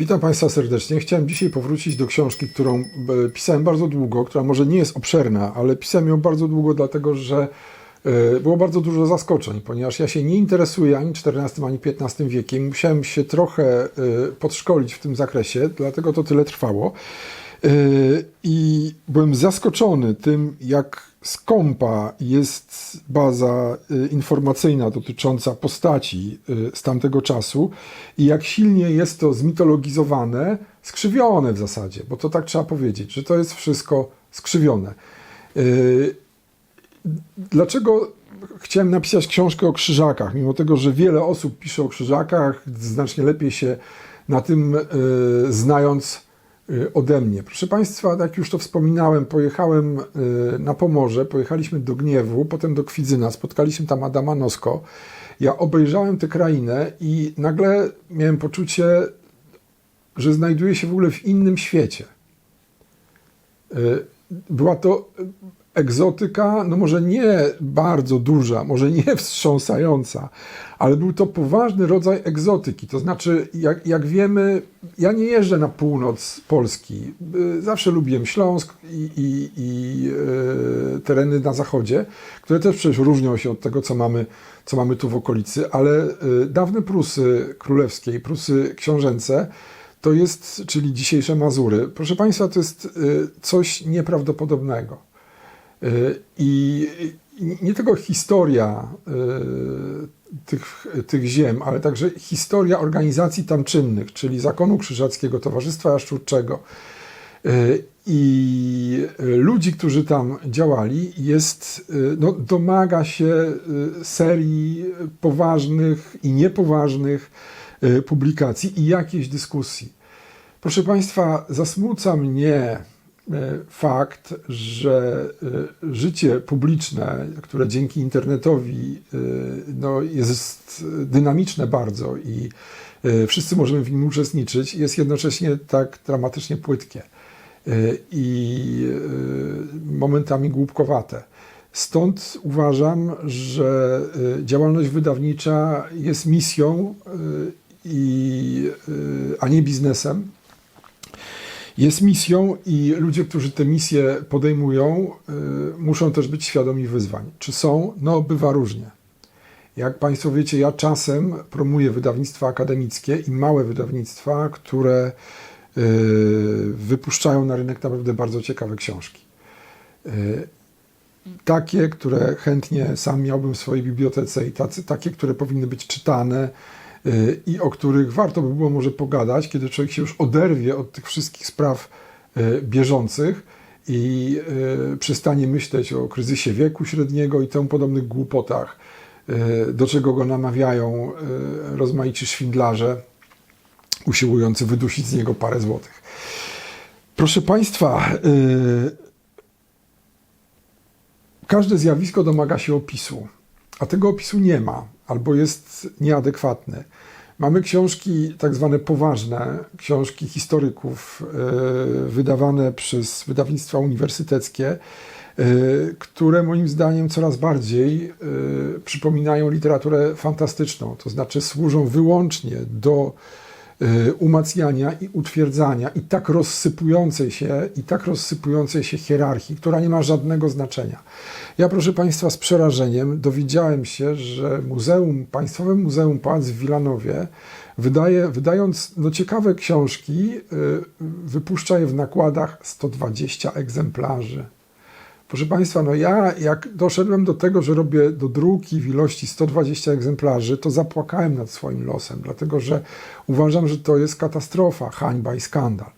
Witam Państwa serdecznie. Chciałem dzisiaj powrócić do książki, którą e, pisałem bardzo długo, która może nie jest obszerna, ale pisałem ją bardzo długo, dlatego że e, było bardzo dużo zaskoczeń, ponieważ ja się nie interesuję ani XIV, ani XV wiekiem. Musiałem się trochę e, podszkolić w tym zakresie, dlatego to tyle trwało. I byłem zaskoczony tym, jak skąpa jest baza y, informacyjna dotycząca postaci y, z tamtego czasu i jak silnie jest to zmitologizowane, skrzywione w zasadzie, bo to tak trzeba powiedzieć, że to jest wszystko skrzywione. Y, Dlaczego chciałem napisać książkę o krzyżakach, mimo tego, że wiele osób pisze o krzyżakach, znacznie lepiej się na tym znając ode mnie. Proszę Państwa, jak już to wspominałem, pojechałem y, na Pomorze, pojechaliśmy do Gniewu, potem do Kwidzyna, spotkaliśmy tam Adama Nosko. Ja obejrzałem tę krainę i nagle miałem poczucie, że znajduję się w ogóle w innym świecie. Y, Była to egzotyka, no może nie bardzo duża, może nie wstrząsająca, ale był to poważny rodzaj egzotyki. To znaczy, jak, jak wiemy, ja nie jeżdżę na północ Polski. Y, Zawsze lubiłem Śląsk i, i, i y, tereny na zachodzie, które też przecież różnią się od tego, co mamy, co mamy tu w okolicy, ale y, dawne Prusy królewskie i Prusy książęce to jest, czyli dzisiejsze Mazury. Proszę Państwa, to jest coś nieprawdopodobnego. I nie tylko historia y, tych, tych ziem, ale także historia organizacji tam czynnych, czyli Zakonu Krzyżackiego, Towarzystwa Jaszczurczego y, i ludzi, którzy tam działali, jest, y, no, domaga się serii poważnych i niepoważnych publikacji i jakiejś dyskusji. Proszę Państwa, zasmuca mnie e, fakt, że e, życie publiczne, które dzięki internetowi e, no, jest dynamiczne bardzo i e, wszyscy możemy w nim uczestniczyć, jest jednocześnie tak dramatycznie płytkie e, i e, momentami głupkowate. Stąd uważam, że e, działalność wydawnicza jest misją, e, i, e, a nie biznesem jest misją i ludzie, którzy tę misję podejmują, y, muszą też być świadomi wyzwań. Czy są? No, bywa różnie. Jak Państwo wiecie, ja czasem promuję wydawnictwa akademickie i małe wydawnictwa, które y, wypuszczają na rynek naprawdę bardzo ciekawe książki. Y, Takie, które chętnie sam miałbym w swojej bibliotece i tacy, takie, które powinny być czytane, i o których warto by było może pogadać, kiedy człowiek się już oderwie od tych wszystkich spraw y, bieżących i y, przestanie myśleć o kryzysie wieku średniego i temu podobnych głupotach, y, do czego go namawiają rozmaici szwindlarze usiłujący wydusić z niego parę złotych. Proszę Państwa, każde zjawisko domaga się opisu, a tego opisu nie ma albo jest nieadekwatny. Mamy książki tak zwane poważne, książki historyków e, wydawane przez wydawnictwa uniwersyteckie, e, które moim zdaniem coraz bardziej e, przypominają literaturę fantastyczną, to znaczy służą wyłącznie do umacniania i utwierdzania i tak rozsypującej się, i tak rozsypującej się hierarchii, która nie ma żadnego znaczenia. Ja, proszę Państwa, z przerażeniem dowiedziałem się, że Muzeum, Państwowe Muzeum Pałac w Wilanowie, wydaje, wydając no, ciekawe książki, y, wypuszcza je w nakładach 120 egzemplarzy. Proszę Państwa, no ja jak doszedłem do tego, że robię do druki w ilości 120 egzemplarzy, to zapłakałem nad swoim losem, dlatego że uważam, że to jest katastrofa, hańba i skandal.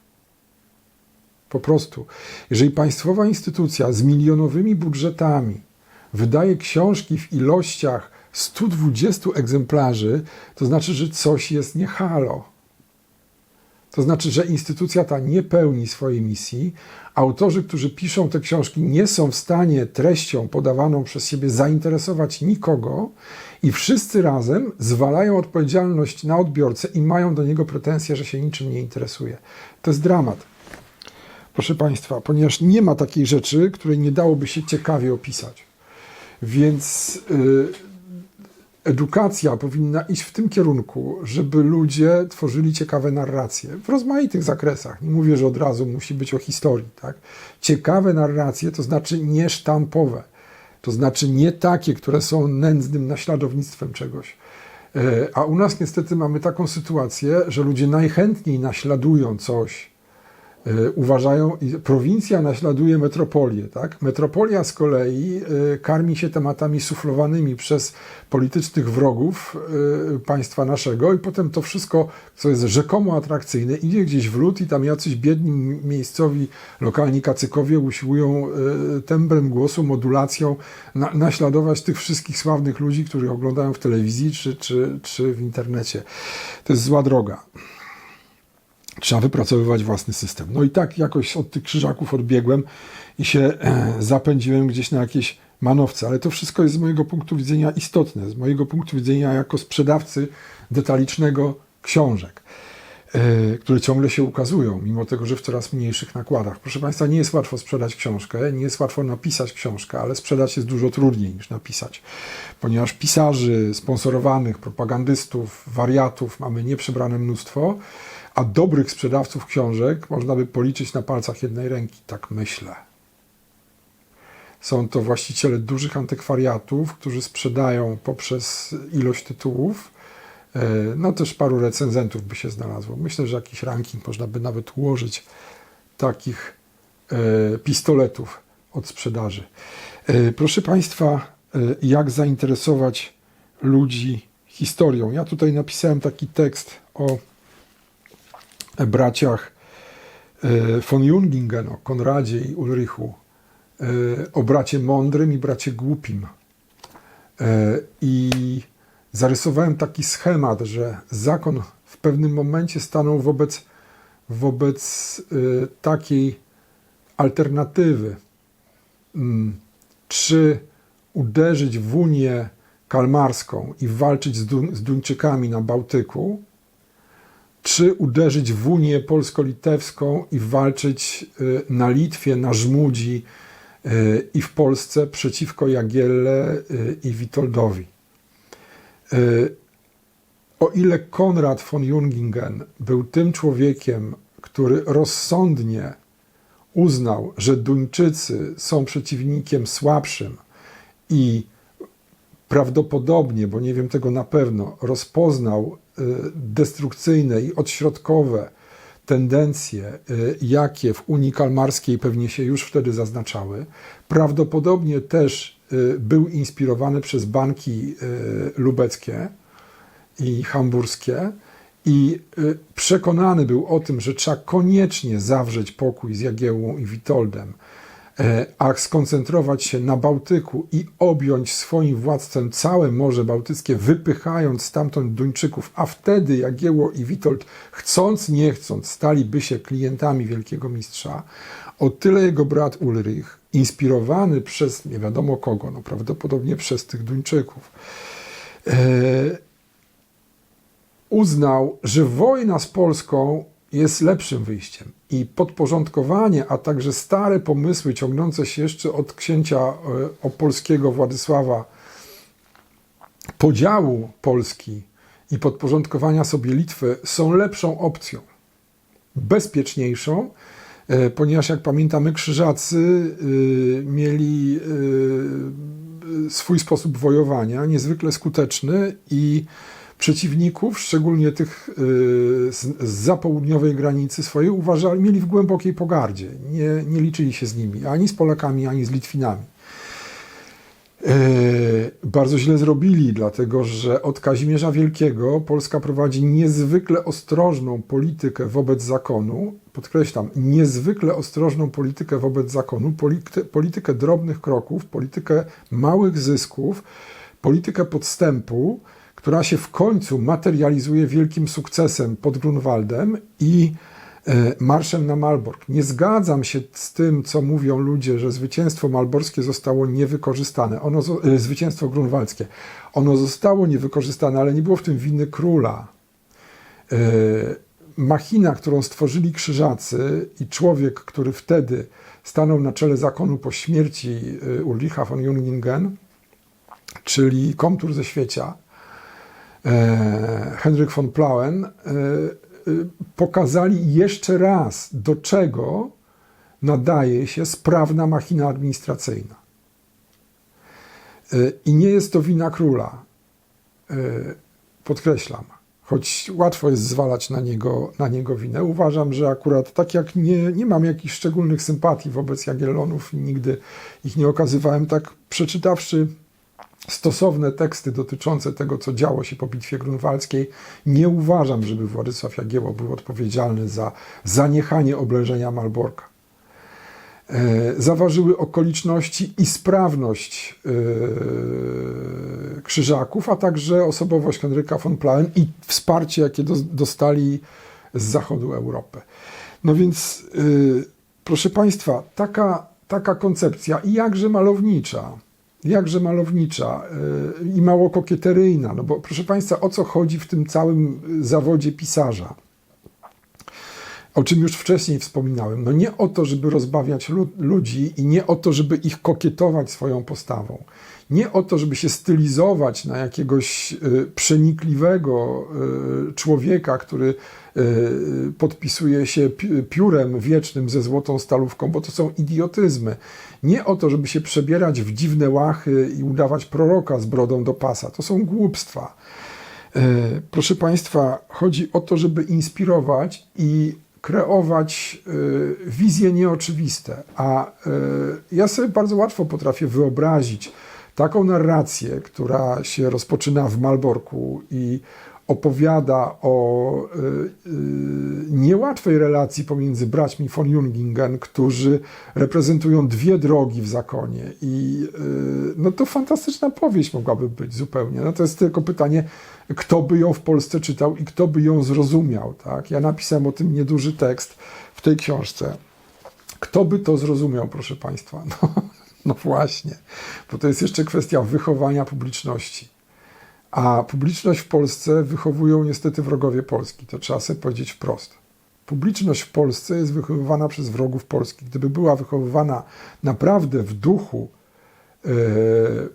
Po prostu, jeżeli państwowa instytucja z milionowymi budżetami wydaje książki w ilościach 120 egzemplarzy, to znaczy, że coś jest nie halo. To znaczy, że instytucja ta nie pełni swojej misji. Autorzy, którzy piszą te książki, nie są w stanie treścią podawaną przez siebie zainteresować nikogo i wszyscy razem zwalają odpowiedzialność na odbiorcę i mają do niego pretensje, że się niczym nie interesuje. To jest dramat. Proszę Państwa, ponieważ nie ma takiej rzeczy, której nie dałoby się ciekawie opisać. Więc y, edukacja powinna iść w tym kierunku, żeby ludzie tworzyli ciekawe narracje w rozmaitych zakresach. Nie mówię, że od razu musi być o historii. Tak? Ciekawe narracje to znaczy niesztampowe, to znaczy nie takie, które są nędznym naśladownictwem czegoś. E, A u nas niestety mamy taką sytuację, że ludzie najchętniej naśladują coś, uważają, i prowincja naśladuje metropolię, tak? Metropolia z kolei e, karmi się tematami suflowanymi przez politycznych wrogów e, państwa naszego i potem to wszystko, co jest rzekomo atrakcyjne, idzie gdzieś w lód i tam jacyś biedni miejscowi, lokalni kacykowie usiłują e, tembrem głosu, modulacją na, naśladować tych wszystkich sławnych ludzi, których oglądają w telewizji czy, czy, czy w internecie. To jest zła droga. Trzeba wypracowywać własny system. No i tak jakoś od tych krzyżaków odbiegłem i się e, zapędziłem gdzieś na jakieś manowce, ale to wszystko jest z mojego punktu widzenia istotne, z mojego punktu widzenia jako sprzedawcy detalicznego książek, e, które ciągle się ukazują, mimo tego, że w coraz mniejszych nakładach. Proszę Państwa, nie jest łatwo sprzedać książkę, nie jest łatwo napisać książkę, ale sprzedać jest dużo trudniej niż napisać, ponieważ pisarzy, sponsorowanych, propagandystów, wariatów mamy nieprzebrane mnóstwo, a dobrych sprzedawców książek można by policzyć na palcach jednej ręki, tak myślę. Są to właściciele dużych antykwariatów, którzy sprzedają poprzez ilość tytułów. E, No też paru recenzentów by się znalazło. Myślę, że jakiś ranking można by nawet ułożyć takich e, pistoletów od sprzedaży. E, Proszę Państwa, jak zainteresować ludzi historią? Ja tutaj napisałem taki tekst o braciach e, von Jungingen, o Konradzie i Ulrichu, e, o bracie mądrym i bracie głupim. E, I zarysowałem taki schemat, że zakon w pewnym momencie stanął wobec, wobec takiej alternatywy. Mm, Czy uderzyć w Unię Kalmarską i walczyć z, Dun- z Duńczykami na Bałtyku, czy uderzyć w Unię Polsko-Litewską i walczyć y, na Litwie, na Żmudzi y, i w Polsce przeciwko Jagielle y, i Witoldowi. O ile Konrad von Jungingen był tym człowiekiem, który rozsądnie uznał, że Duńczycy są przeciwnikiem słabszym i prawdopodobnie, bo nie wiem tego na pewno, rozpoznał y, destrukcyjne i odśrodkowe tendencje, y, jakie w Unii Kalmarskiej pewnie się już wtedy zaznaczały. Prawdopodobnie też y, był inspirowany przez banki lubeckie i hamburskie i przekonany był o tym, że trzeba koniecznie zawrzeć pokój z Jagiełłą i Witoldem, a skoncentrować się na Bałtyku i objąć swoim władcem całe Morze Bałtyckie, wypychając stamtąd Duńczyków, a wtedy Jagiełło i Witold, chcąc nie chcąc, staliby się klientami wielkiego mistrza, o tyle jego brat Ulrich, inspirowany przez nie wiadomo kogo, no prawdopodobnie przez tych Duńczyków, e, uznał, że wojna z Polską jest lepszym wyjściem. I podporządkowanie, a także stare pomysły ciągnące się jeszcze od księcia e, opolskiego Władysława podziału Polski i podporządkowania sobie Litwy są lepszą opcją, bezpieczniejszą, e, ponieważ jak pamiętamy, Krzyżacy y, mieli swój sposób wojowania, niezwykle skuteczny i przeciwników, szczególnie tych y, z, z południowej granicy swojej, uważali, mieli w głębokiej pogardzie. Nie, nie liczyli się z nimi, ani z Polakami, ani z Litwinami. E, Bardzo źle zrobili, dlatego że od Kazimierza Wielkiego Polska prowadzi niezwykle ostrożną politykę wobec zakonu. Podkreślam, niezwykle ostrożną politykę wobec zakonu, politykę drobnych kroków, politykę małych zysków, politykę podstępu, która się w końcu materializuje wielkim sukcesem pod Grunwaldem i e, marszem na Malbork. Nie zgadzam się z tym, co mówią ludzie, że zwycięstwo malborskie zostało niewykorzystane. Ono, e, zwycięstwo grunwaldzkie. Ono zostało niewykorzystane, ale nie było w tym winy króla. E, Machina, którą stworzyli krzyżacy i człowiek, który wtedy stanął na czele zakonu po śmierci Ulricha von Jungingen, czyli komtur ze świecia, Henryk von Plauen, e, e, pokazali jeszcze raz, do czego nadaje się sprawna machina administracyjna. E, I nie jest to wina króla. E, Podkreślam, choć łatwo jest zwalać na niego, na niego winę. Uważam, że akurat tak jak nie, nie mam jakichś szczególnych sympatii wobec Jagiellonów i nigdy ich nie okazywałem, tak przeczytawszy stosowne teksty dotyczące tego, co działo się po bitwie grunwaldzkiej, nie uważam, żeby Władysław Jagiełło był odpowiedzialny za zaniechanie oblężenia Malborka. E, Zaważyły okoliczności i sprawność e, Krzyżaków, a także osobowość Henryka von Plauen i wsparcie, jakie do- dostali z zachodu Europy. No więc, y, proszę Państwa, taka, taka koncepcja i jakże malownicza, jakże malownicza y, i mało kokieteryjna, no bo proszę Państwa, o co chodzi w tym całym zawodzie pisarza? o czym już wcześniej wspominałem. No nie o to, żeby rozbawiać lu- ludzi i nie o to, żeby ich kokietować swoją postawą. Nie o to, żeby się stylizować na jakiegoś y, przenikliwego y, człowieka, który y, podpisuje się pi- piórem wiecznym ze złotą stalówką, bo to są idiotyzmy. Nie o to, żeby się przebierać w dziwne łachy i udawać proroka z brodą do pasa. To są głupstwa. E, Proszę Państwa, chodzi o to, żeby inspirować i kreować e, wizje nieoczywiste. A ja sobie bardzo łatwo potrafię wyobrazić taką narrację, która się rozpoczyna w Malborku i opowiada o e, e, niełatwej relacji pomiędzy braćmi von Jungingen, którzy reprezentują dwie drogi w zakonie. I e, no to fantastyczna powieść mogłaby być zupełnie. No to jest tylko pytanie, kto by ją w Polsce czytał i kto by ją zrozumiał. Tak? Ja napisałem o tym nieduży tekst w tej książce. Kto by to zrozumiał, proszę Państwa? No, no właśnie, bo to jest jeszcze kwestia wychowania publiczności. A publiczność w Polsce wychowują niestety wrogowie Polski. To trzeba sobie powiedzieć wprost. Publiczność w Polsce jest wychowywana przez wrogów Polski. Gdyby była wychowywana naprawdę w duchu e,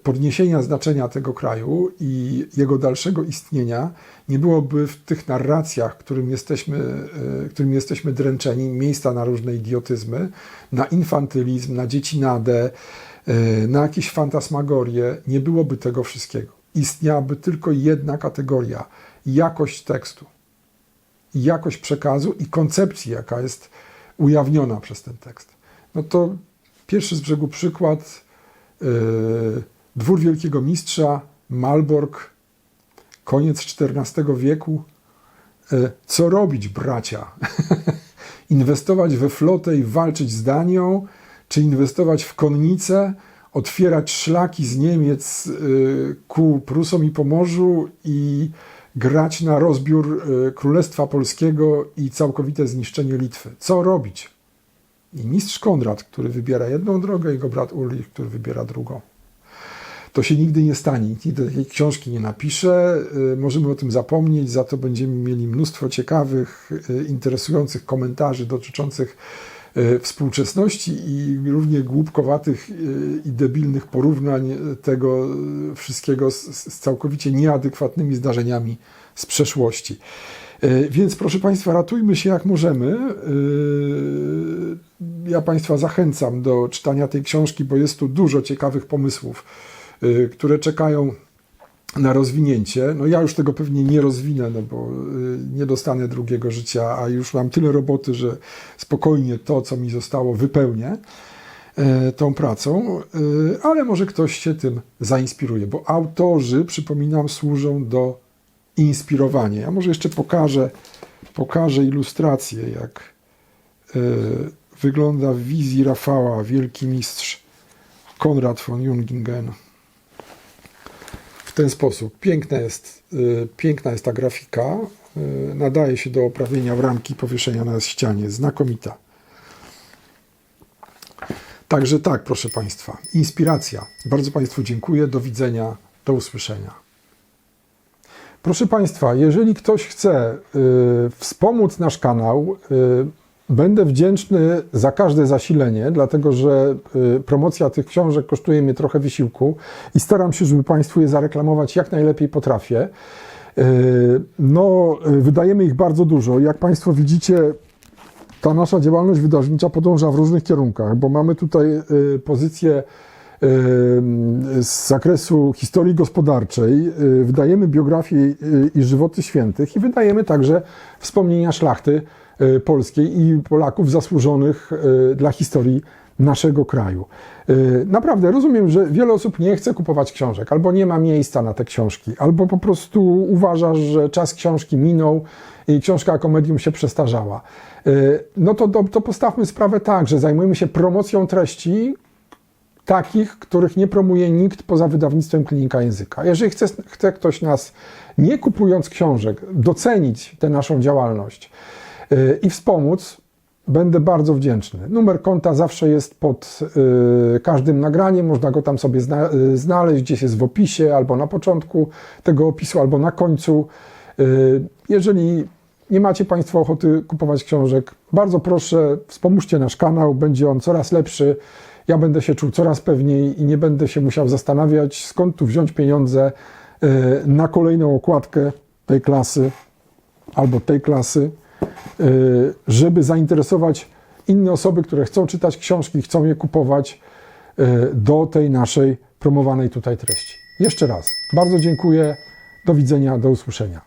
podniesienia znaczenia tego kraju i jego dalszego istnienia, nie byłoby w tych narracjach, którym jesteśmy, e, którym jesteśmy dręczeni, miejsca na różne idiotyzmy, na infantylizm, na dziecinadę, e, na jakieś fantasmagorie, nie byłoby tego wszystkiego. Istniałaby tylko jedna kategoria jakość tekstu, jakość przekazu i koncepcji, jaka jest ujawniona przez ten tekst. No to pierwszy z brzegu przykład. Yy, Dwór Wielkiego Mistrza, Malbork, koniec XIV wieku. Yy, Co robić, bracia? inwestować we flotę i walczyć z Danią, czy inwestować w konnicę, otwierać szlaki z Niemiec yy, ku Prusom i Pomorzu i grać na rozbiór yy, Królestwa Polskiego i całkowite zniszczenie Litwy. Co robić? I mistrz Konrad, który wybiera jedną drogę, jego brat Ulrich, który wybiera drugą. To się nigdy nie stanie, nikt nigdy takiej książki nie napisze, y, możemy o tym zapomnieć, za to będziemy mieli mnóstwo ciekawych, y, interesujących komentarzy dotyczących y, współczesności i równie głupkowatych y, i debilnych porównań tego y, wszystkiego z, z całkowicie nieadekwatnymi zdarzeniami z przeszłości. Więc proszę Państwa, ratujmy się jak możemy. Ja Państwa zachęcam do czytania tej książki, bo jest tu dużo ciekawych pomysłów, które czekają na rozwinięcie. No ja już tego pewnie nie rozwinę, no bo y, nie dostanę drugiego życia, a już mam tyle roboty, że spokojnie to, co mi zostało, wypełnię e, tą pracą, y, ale może ktoś się tym zainspiruje, bo autorzy, przypominam, służą do inspirowania. Ja może jeszcze pokażę, pokażę ilustrację, jak e, wygląda w wizji Rafała wielki mistrz Konrad von Jungingen. Ten sposób. Piękna jest, y, piękna jest ta grafika. y, Nadaje się do oprawienia w ramki powieszenia na ścianie. Znakomita. Także tak, proszę Państwa. Inspiracja. Bardzo Państwu dziękuję. Do widzenia. Do usłyszenia. Proszę Państwa, jeżeli ktoś chce y, wspomóc nasz kanał, będę wdzięczny za każde zasilenie, dlatego że y, promocja tych książek kosztuje mnie trochę wysiłku i staram się, żeby Państwu je zareklamować jak najlepiej potrafię. No, e, wydajemy ich bardzo dużo. Jak Państwo widzicie, ta nasza działalność wydawnicza podąża w różnych kierunkach, bo mamy tutaj pozycję z zakresu historii gospodarczej, wydajemy biografie i żywoty świętych i wydajemy także wspomnienia szlachty polskiej i Polaków zasłużonych e, dla historii naszego kraju. E, Naprawdę rozumiem, że wiele osób nie chce kupować książek, albo nie ma miejsca na te książki, albo po prostu uważasz, że czas książki minął i książka jako medium się przestarzała. E, No to, to, postawmy sprawę tak, że zajmujemy się promocją treści, takich, których nie promuje nikt poza wydawnictwem Klinika Języka. Jeżeli chce, chce ktoś nas, nie kupując książek, docenić tę naszą działalność i wspomóc, będę bardzo wdzięczny. Numer konta zawsze jest pod yy, każdym nagraniem, można go tam sobie yy, znaleźć, gdzieś jest w opisie, albo na początku tego opisu, albo na końcu. Jeżeli nie macie Państwo ochoty kupować książek, bardzo proszę, wspomóżcie nasz kanał, będzie on coraz lepszy. Ja będę się czuł coraz pewniej i nie będę się musiał zastanawiać, skąd tu wziąć pieniądze na kolejną okładkę tej klasy albo tej klasy, żeby zainteresować inne osoby, które chcą czytać książki, chcą je kupować e, do tej naszej promowanej tutaj treści. Jeszcze raz bardzo dziękuję. Do widzenia, do usłyszenia.